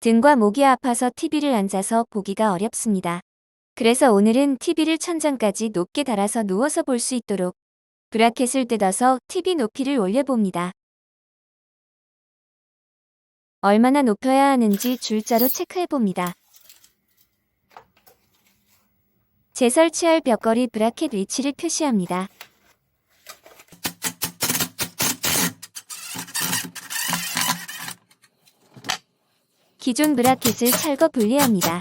등과 목이 아파서 TV를 앉아서 보기가 어렵습니다. 그래서 오늘은 TV를 천장까지 높게 달아서 누워서 볼 수 있도록 브라켓을 뜯어서 TV 높이를 올려봅니다. 얼마나 높여야 하는지 줄자로 체크해봅니다. 재설치할 벽걸이 브라켓 위치를 표시합니다. 기존 브라켓을 철거 분리합니다.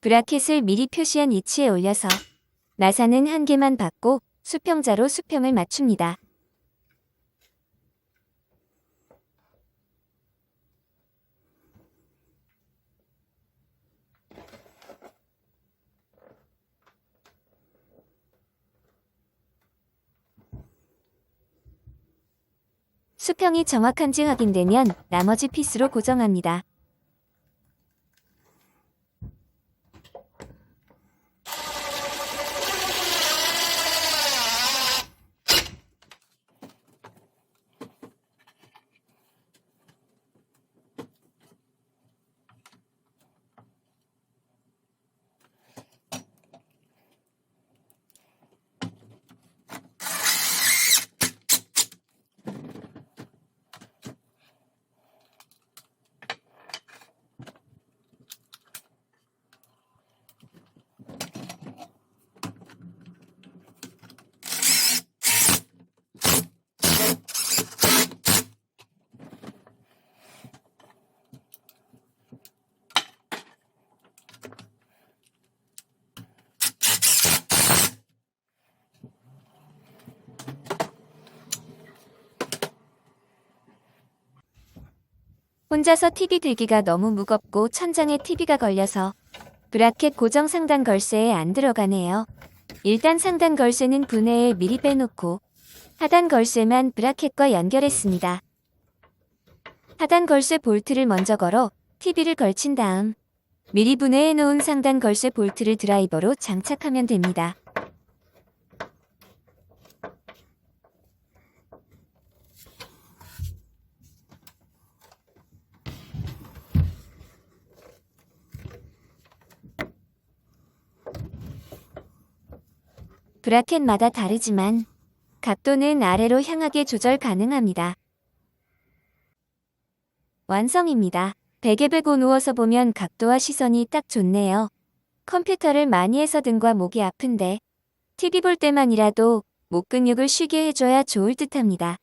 브라켓을 미리 표시한 위치에 올려서 나사는 한 개만 받고 수평자로 수평을 맞춥니다. 수평이 정확한지 확인되면 나머지 피스로 고정합니다. 혼자서 TV 들기가 너무 무겁고 천장에 TV가 걸려서 브라켓 고정 상단 걸쇠에 안 들어가네요. 일단 상단 걸쇠는 분해에 미리 빼놓고 하단 걸쇠만 브라켓과 연결했습니다. 하단 걸쇠 볼트를 먼저 걸어 TV를 걸친 다음 미리 분해해 놓은 상단 걸쇠 볼트를 드라이버로 장착하면 됩니다. 브라켓마다 다르지만 각도는 아래로 향하게 조절 가능합니다. 완성입니다. 베개 베고 누워서 보면 각도와 시선이 딱 좋네요. 컴퓨터를 많이 해서 등과 목이 아픈데 TV 볼 때만이라도 목 근육을 쉬게 해줘야 좋을 듯 합니다.